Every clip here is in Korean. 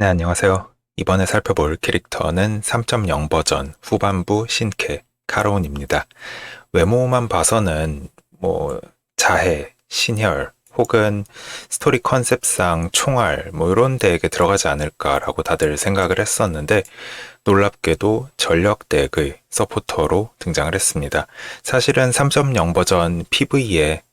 네, 안녕하세요. 이번에 살펴볼 캐릭터는 3.0 버전 후반부 신캐 카로운입니다. 외모만 봐서는 뭐 자해, 신혈 혹은 스토리 컨셉상 총알 뭐 이런 데에 들어가지 않을까라고 다들 생각을 했었는데 놀랍게도 전력 덱의 서포터로 등장을 했습니다. 사실은 3.0 버전 PV에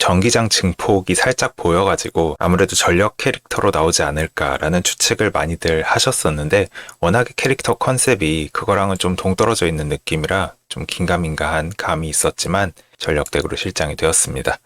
전기장 증폭이 살짝 보여가지고 아무래도 전력 캐릭터로 나오지 않을까라는 추측을 많이들 하셨었는데 워낙에 캐릭터 컨셉이 그거랑은 좀 동떨어져 있는 느낌이라 좀 긴가민가한 감이 있었지만 전력덱으로 실장이 되었습니다.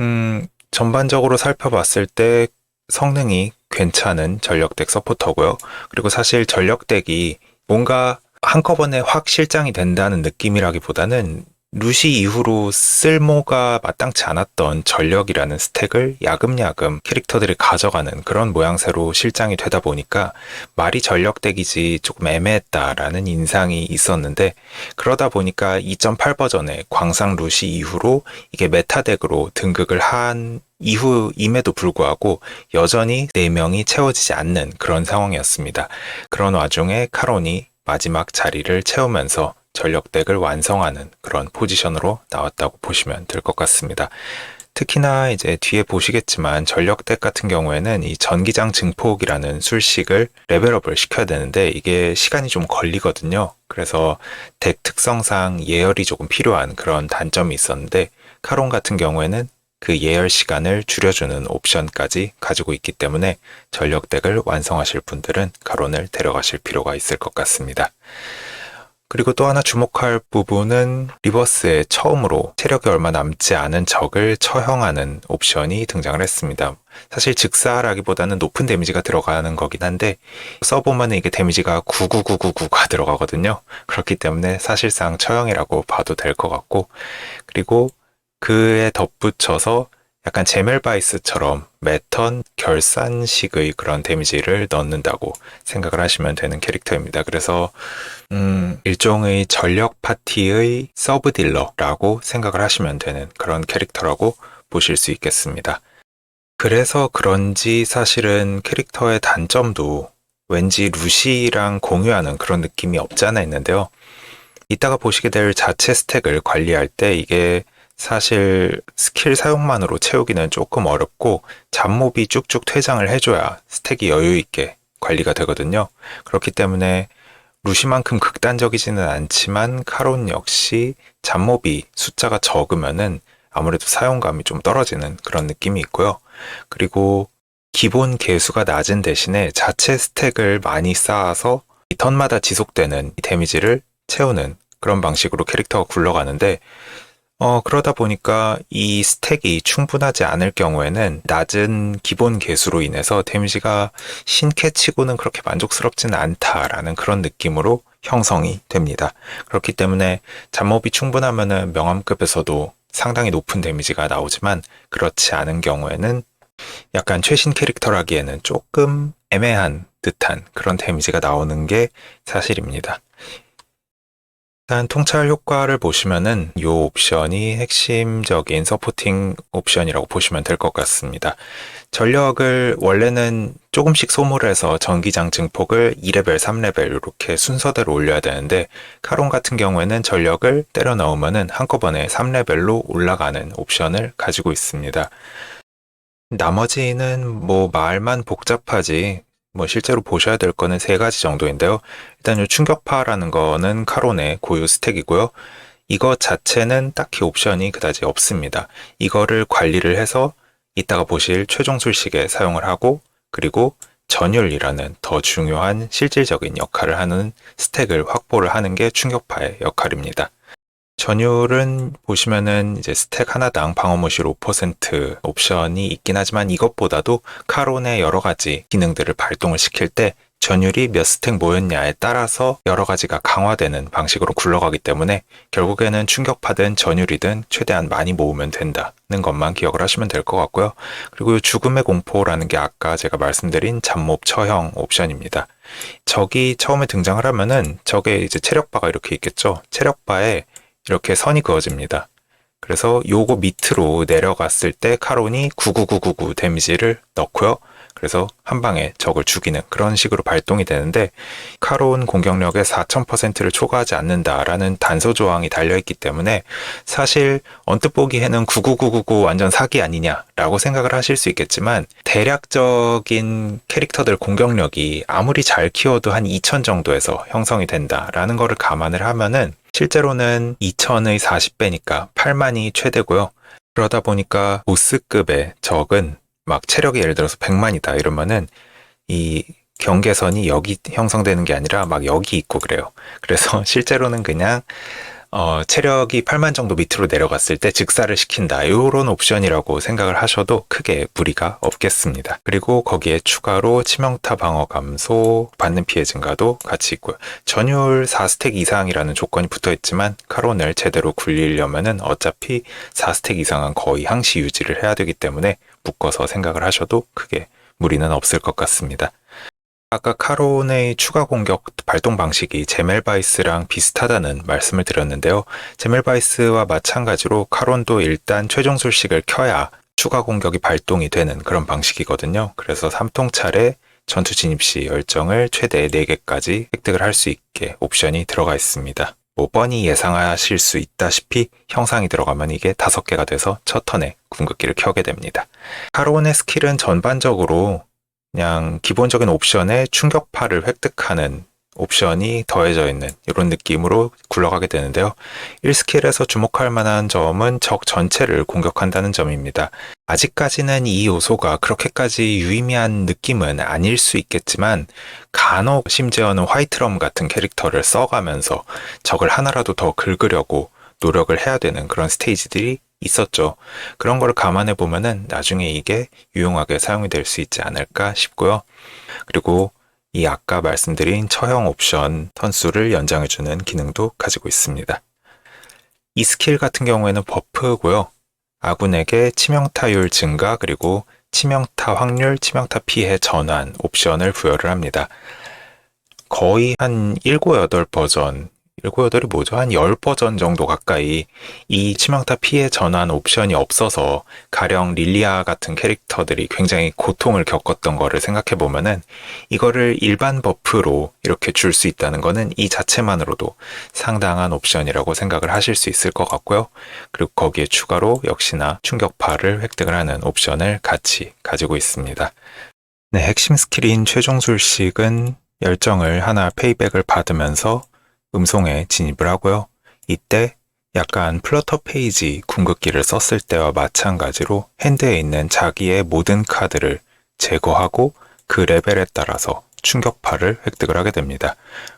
음, 전반적으로 살펴봤을 때 성능이 괜찮은 전력덱 서포터고요. 그리고 사실 전력덱이 뭔가 한꺼번에 확 실장이 된다는 느낌이라기보다는 루시 이후로 쓸모가 마땅치 않았던 전력이라는 스택을 야금야금 캐릭터들이 가져가는 그런 모양새로 실장이 되다 보니까 말이 전력덱이지 조금 애매했다라는 인상이 있었는데 그러다 보니까 2.8 버전의 광상 루시 이후로 이게 메타덱으로 등극을 한 이후임에도 불구하고 여전히 4명이 채워지지 않는 그런 상황이었습니다. 그런 와중에 카론이 마지막 자리를 채우면서 전력덱을 완성하는 그런 포지션으로 나왔다고 보시면 될 것 같습니다. 특히나 이제 뒤에 보시겠지만 전력덱 같은 경우에는 이 전기장 증폭이라는 술식을 레벨업을 시켜야 되는데 이게 시간이 좀 걸리거든요. 그래서 덱 특성상 예열이 조금 필요한 그런 단점이 있었는데 카론 같은 경우에는 그 예열 시간을 줄여주는 옵션까지 가지고 있기 때문에 전력덱을 완성하실 분들은 카론을 데려가실 필요가 있을 것 같습니다. 그리고 또 하나 주목할 부분은 리버스에 처음으로 체력이 얼마 남지 않은 적을 처형하는 옵션이 등장을 했습니다. 사실 즉사라기보다는 높은 데미지가 들어가는 거긴 한데 써보면 이게 데미지가 99999가 들어가거든요. 그렇기 때문에 사실상 처형이라고 봐도 될 것 같고 그리고 그에 덧붙여서 약간 제멜바이스처럼 매턴 결산식의 그런 데미지를 넣는다고 생각을 하시면 되는 캐릭터입니다. 그래서 음, 일종의 전력 파티의 서브 딜러라고 생각을 하시면 되는 그런 캐릭터라고 보실 수 있겠습니다. 그래서 그런지 사실은 캐릭터의 단점도 왠지 루시랑 공유하는 그런 느낌이 없지 않아 있는데요. 이따가 보시게 될 자체 스택을 관리할 때 이게 사실 스킬 사용만으로 채우기는 조금 어렵고 잡몹이 쭉쭉 퇴장을 해줘야 스택이 여유 있게 관리가 되거든요. 그렇기 때문에 루시만큼 극단적이지는 않지만 카론 역시 잡몹이 숫자가 적으면은 아무래도 사용감이 좀 떨어지는 그런 느낌이 있고요. 그리고 기본 개수가 낮은 대신에 자체 스택을 많이 쌓아서 이 턴마다 지속되는 데미지를 채우는 그런 방식으로 캐릭터가 굴러가는데 어, 그러다 보니까 이 스택이 충분하지 않을 경우에는 낮은 기본 개수로 인해서 데미지가 신캐치고는 그렇게 만족스럽지는 않다라는 그런 느낌으로 형성이 됩니다. 그렇기 때문에 잡몹이 충분하면은 명암급에서도 상당히 높은 데미지가 나오지만 그렇지 않은 경우에는 약간 최신 캐릭터라기에는 조금 애매한 듯한 그런 데미지가 나오는 게 사실입니다. 일단 통찰 효과를 보시면은 이 옵션이 핵심적인 서포팅 옵션이라고 보시면 될 것 같습니다. 전력을 원래는 조금씩 소모해서 전기장 증폭을 2레벨, 3레벨 이렇게 순서대로 올려야 되는데 카론 같은 경우에는 전력을 때려 넣으면은 한꺼번에 3레벨로 올라가는 옵션을 가지고 있습니다. 나머지는 뭐 말만 복잡하지 뭐 실제로 보셔야 될 거는 세 가지 정도인데요. 일단 이 충격파라는 거는 카론의 고유 스택이고요. 이거 자체는 딱히 옵션이 그다지 없습니다. 이거를 관리를 해서 이따가 보실 최종 술식에 사용을 하고 그리고 전율이라는 더 중요한 실질적인 역할을 하는 스택을 확보를 하는 게 충격파의 역할입니다. 전율은 보시면은 이제 스택 하나당 방어무실 5% 옵션이 있긴 하지만 이것보다도 카론의 여러 가지 기능들을 발동을 시킬 때 전율이 몇 스택 모였냐에 따라서 여러 가지가 강화되는 방식으로 굴러가기 때문에 결국에는 충격파든 전율이든 최대한 많이 모으면 된다는 것만 기억을 하시면 될 것 같고요. 그리고 죽음의 공포라는 게 아까 제가 말씀드린 잡몹 처형 옵션입니다. 적이 처음에 등장을 하면은 적에 이제 체력바가 이렇게 있겠죠. 체력바에 이렇게 선이 그어집니다. 그래서 요거 밑으로 내려갔을 때 카론이 99999 데미지를 넣고요. 그래서 한 방에 적을 죽이는 그런 식으로 발동이 되는데 카로운 공격력의 4000%를 초과하지 않는다라는 단서 조항이 달려있기 때문에 사실 언뜻 보기에는 99999 완전 사기 아니냐라고 생각을 하실 수 있겠지만 대략적인 캐릭터들 공격력이 아무리 잘 키워도 한 2000 정도에서 형성이 된다라는 거를 감안을 하면은 실제로는 2000의 40배니까 8만이 최대고요. 그러다 보니까 보스급의 적은 막 체력이 예를 들어서 100만이다 이러면은 이 경계선이 여기 형성되는 게 아니라 막 여기 있고 그래요. 그래서 실제로는 그냥 어, 체력이 8만 정도 밑으로 내려갔을 때 즉사를 시킨다. 이런 옵션이라고 생각을 하셔도 크게 무리가 없겠습니다. 그리고 거기에 추가로 치명타 방어 감소, 받는 피해 증가도 같이 있고요. 전율 4스택 이상이라는 조건이 붙어 있지만 카론을 제대로 굴리려면은 어차피 4스택 이상은 거의 항시 유지를 해야 되기 때문에 묶어서 생각을 하셔도 크게 무리는 없을 것 같습니다. 아까 카론의 추가 공격 발동 방식이 제멜바이스랑 비슷하다는 말씀을 드렸는데요. 제멜바이스와 마찬가지로 카론도 일단 최종 술식을 켜야 추가 공격이 발동이 되는 그런 방식이거든요. 그래서 3통찰에 전투 진입 시 열정을 최대 4개까지 획득을 할 수 있게 옵션이 들어가 있습니다. 뭐 뻔히 예상하실 수 있다시피 형상이 들어가면 이게 5개가 돼서 첫 턴에 궁극기를 켜게 됩니다. 카론의 스킬은 전반적으로 그냥 기본적인 옵션에 충격파를 획득하는 옵션이 더해져 있는 이런 느낌으로 굴러가게 되는데요. 1스킬에서 주목할 만한 점은 적 전체를 공격한다는 점입니다. 아직까지는 이 요소가 그렇게까지 유의미한 느낌은 아닐 수 있겠지만 간혹 심지어는 화이트럼 같은 캐릭터를 써가면서 적을 하나라도 더 긁으려고 노력을 해야 되는 그런 스테이지들이 있었죠. 그런 걸 감안해 보면은 나중에 이게 유용하게 사용이 될 수 있지 않을까 싶고요. 그리고 이 아까 말씀드린 처형 옵션 턴수를 연장해주는 기능도 가지고 있습니다. 이 스킬 같은 경우에는 버프고요. 아군에게 치명타율 증가 그리고 치명타 확률, 치명타 피해 전환 옵션을 부여를 합니다. 거의 한 7, 8 버전 7, 8이 뭐죠? 한 10버전 정도 가까이 이 치명타 피해 전환 옵션이 없어서 가령 릴리아 같은 캐릭터들이 굉장히 고통을 겪었던 거를 생각해 보면은 이거를 일반 버프로 이렇게 줄 수 있다는 거는 이 자체만으로도 상당한 옵션이라고 생각을 하실 수 있을 것 같고요. 그리고 거기에 추가로 역시나 충격파를 획득을 하는 옵션을 같이 가지고 있습니다. 네, 핵심 스킬인 최종 술식은 열정을 하나 페이백을 받으면서 음송에 진입을 하고요. 이때 약간 플러터 페이지 궁극기를 썼을 때와 마찬가지로 핸드에 있는 자기의 모든 카드를 제거하고 그 레벨에 따라서 충격파를 획득을 하게 됩니다.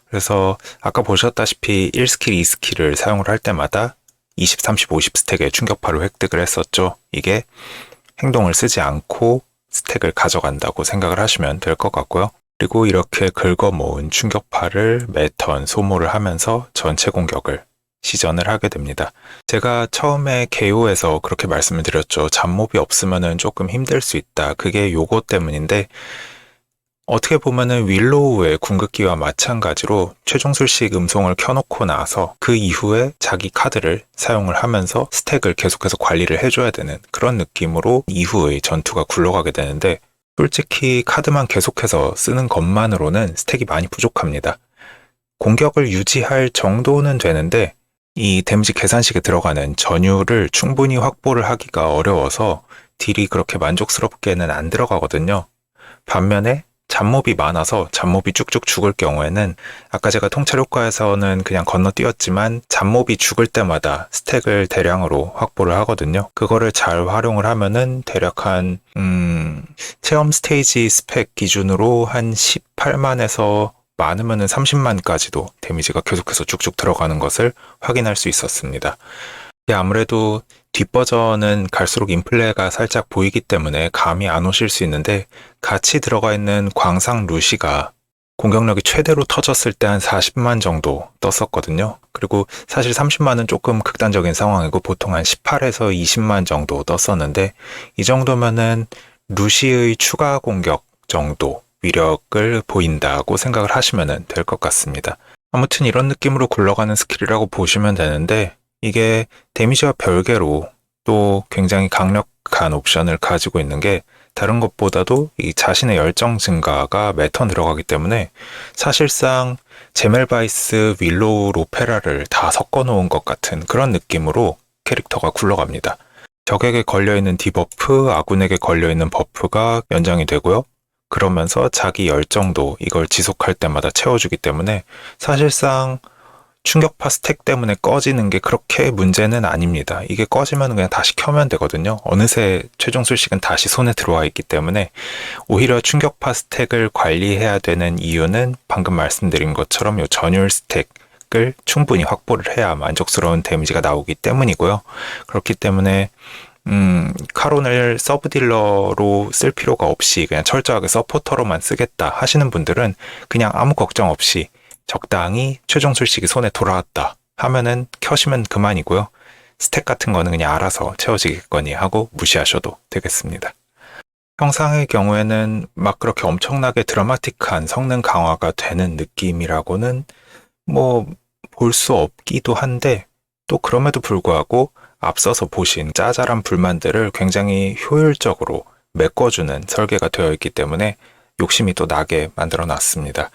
그래서 아까 보셨다시피 1스킬, 2스킬을 사용을 할 때마다 20, 30, 50 스택의 충격파를 획득을 했었죠. 이게 행동을 쓰지 않고 스택을 가져간다고 생각을 하시면 될 것 같고요. 그리고 이렇게 긁어 모은 충격파를 매턴 소모를 하면서 전체 공격을 시전을 하게 됩니다. 제가 처음에 개요에서 그렇게 말씀을 드렸죠. 잡몹이 없으면 조금 힘들 수 있다. 그게 요거 때문인데 어떻게 보면은 윌로우의 궁극기와 마찬가지로 최종술식 음성을 켜놓고 나서 그 이후에 자기 카드를 사용을 하면서 스택을 계속해서 관리를 해줘야 되는 그런 느낌으로 이후의 전투가 굴러가게 되는데 솔직히 카드만 계속해서 쓰는 것만으로는 스택이 많이 부족합니다. 공격을 유지할 정도는 되는데 이 데미지 계산식에 들어가는 전율을 충분히 확보를 하기가 어려워서 딜이 그렇게 만족스럽게는 안 들어가거든요. 반면에 잡몹이 많아서 잡몹이 쭉쭉 죽을 경우에는 아까 제가 통찰 효과에서는 그냥 건너뛰었지만 잡몹이 죽을 때마다 스택을 대량으로 확보를 하거든요. 그거를 잘 활용을 하면은 대략 한 음, 체험 스테이지 스펙 기준으로 한 18만에서 많으면은 30만까지도 데미지가 계속해서 쭉쭉 들어가는 것을 확인할 수 있었습니다. 아무래도 뒷버전은 갈수록 인플레가 살짝 보이기 때문에 감이 안 오실 수 있는데 같이 들어가 있는 광상 루시가 공격력이 최대로 터졌을 때 한 40만 정도 떴었거든요. 그리고 사실 30만은 조금 극단적인 상황이고 보통 한 18에서 20만 정도 떴었는데 이 정도면은 루시의 추가 공격 정도 위력을 보인다고 생각을 하시면 될 것 같습니다. 아무튼 이런 느낌으로 굴러가는 스킬이라고 보시면 되는데 이게 데미지와 별개로 또 굉장히 강력한 옵션을 가지고 있는 게 다른 것보다도 이 자신의 열정 증가가 매턴 들어가기 때문에 사실상 제멜바이스, 윌로우, 로페라를 다 섞어 놓은 것 같은 그런 느낌으로 캐릭터가 굴러갑니다. 적에게 걸려있는 디버프, 아군에게 걸려있는 버프가 연장이 되고요. 그러면서 자기 열정도 이걸 지속할 때마다 채워주기 때문에 사실상 충격파 스택 때문에 꺼지는 게 그렇게 문제는 아닙니다. 이게 꺼지면 그냥 다시 켜면 되거든요. 어느새 최종 술식은 다시 손에 들어와 있기 때문에 오히려 충격파 스택을 관리해야 되는 이유는 방금 말씀드린 것처럼 요 전율 스택 을 충분히 확보를 해야 만족스러운 데미지가 나오기 때문이고요. 그렇기 때문에 음, 카론을 서브 딜러로 쓸 필요가 없이 그냥 철저하게 서포터로만 쓰겠다 하시는 분들은 그냥 아무 걱정 없이 적당히 최종 술 식이 손에 돌아왔다 하면은 켜시면 그만이고요. 스택 같은 거는 그냥 알아서 채워지겠거니 하고 무시하셔도 되겠습니다. 형상의 경우에는 막 그렇게 엄청나게 드라마틱한 성능 강화가 되는 느낌이라고는 뭐 볼 수 없기도 한데 또 그럼에도 불구하고 앞서서 보신 짜잘한 불만들을 굉장히 효율적으로 메꿔주는 설계가 되어 있기 때문에 욕심이 또 나게 만들어 놨습니다.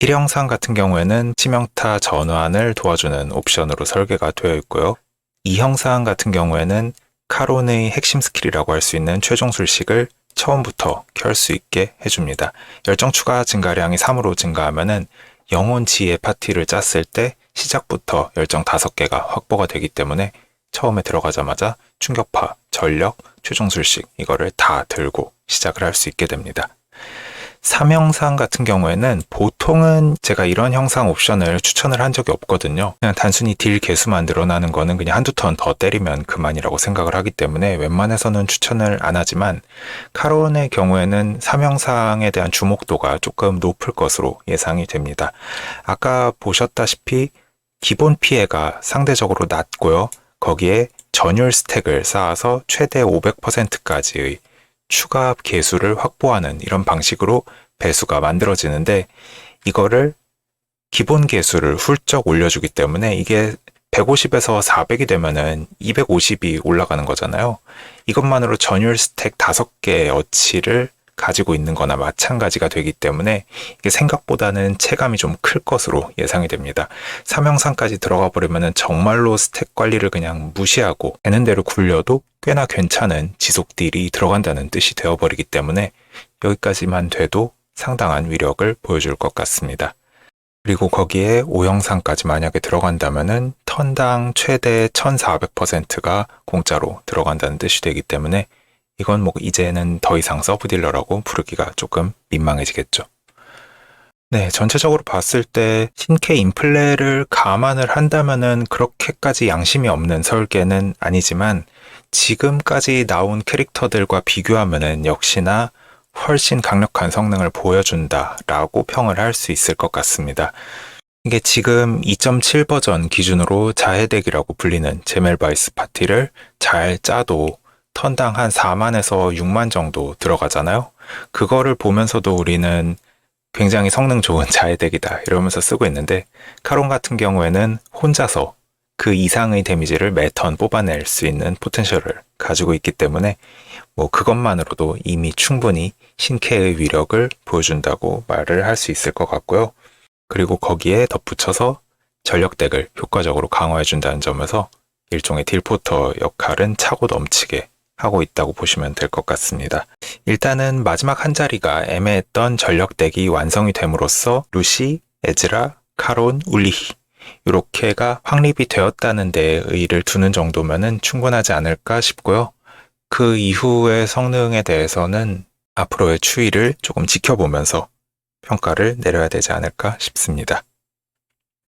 1형상 같은 경우에는 치명타 전환을 도와주는 옵션으로 설계가 되어 있고요. 2형상 같은 경우에는 카론의 핵심 스킬이라고 할 수 있는 최종 술식을 처음부터 켤 수 있게 해줍니다. 열정 추가 증가량이 3으로 증가하면은 영혼 지혜 파티를 짰을 때 시작부터 열정 5개가 확보가 되기 때문에 처음에 들어가자마자 충격파, 전력, 최종 술식 이거를 다 들고 시작을 할 수 있게 됩니다. 3형상 같은 경우에는 보통은 제가 이런 형상 옵션을 추천을 한 적이 없거든요. 그냥 단순히 딜 개수만 늘어나는 거는 그냥 한두 턴 더 때리면 그만이라고 생각을 하기 때문에 웬만해서는 추천을 안 하지만 카론의 경우에는 3형상에 대한 주목도가 조금 높을 것으로 예상이 됩니다. 아까 보셨다시피 기본 피해가 상대적으로 낮고요. 거기에 전율 스택을 쌓아서 최대 500%까지의 추가 개수를 확보하는 이런 방식으로 배수가 만들어지는데 이거를 기본 개수를 훌쩍 올려주기 때문에 이게 150에서 400이 되면은 250이 올라가는 거잖아요. 이것만으로 전율 스택 5개의 어치를 가지고 있는 거나 마찬가지가 되기 때문에 이게 생각보다는 체감이 좀 클 것으로 예상이 됩니다. 삼형상까지 들어가 버리면은 정말로 스택 관리를 그냥 무시하고 되는 대로 굴려도 꽤나 괜찮은 지속 딜이 들어간다는 뜻이 되어버리기 때문에 여기까지만 돼도 상당한 위력을 보여줄 것 같습니다. 그리고 거기에 5형상까지 만약에 들어간다면은 턴당 최대 1400%가 공짜로 들어간다는 뜻이 되기 때문에 이건 뭐 이제는 더 이상 서브딜러라고 부르기가 조금 민망해지겠죠. 네, 전체적으로 봤을 때 신캐 인플레를 감안을 한다면은 그렇게까지 양심이 없는 설계는 아니지만 지금까지 나온 캐릭터들과 비교하면은 역시나 훨씬 강력한 성능을 보여준다라고 평을 할 수 있을 것 같습니다. 이게 지금 2.7 버전 기준으로 자해덱이라고 불리는 제멜바이스 파티를 잘 짜도 턴당 한 4만에서 6만 정도 들어가잖아요. 그거를 보면서도 우리는 굉장히 성능 좋은 자해덱이다 이러면서 쓰고 있는데 카론 같은 경우에는 혼자서 그 이상의 데미지를 매턴 뽑아낼 수 있는 포텐셜을 가지고 있기 때문에 뭐 그것만으로도 이미 충분히 신캐의 위력을 보여준다고 말을 할 수 있을 것 같고요. 그리고 거기에 덧붙여서 전력덱을 효과적으로 강화해준다는 점에서 일종의 딜포터 역할은 차고 넘치게 하고 있다고 보시면 될 것 같습니다. 일단은 마지막 한 자리가 애매했던 전력덱이 완성이 됨으로써 루시, 에즈라, 카론, 울리히 이렇게가 확립이 되었다는 데 의의를 두는 정도면은 충분하지 않을까 싶고요. 그 이후의 성능에 대해서는 앞으로의 추이를 조금 지켜보면서 평가를 내려야 되지 않을까 싶습니다.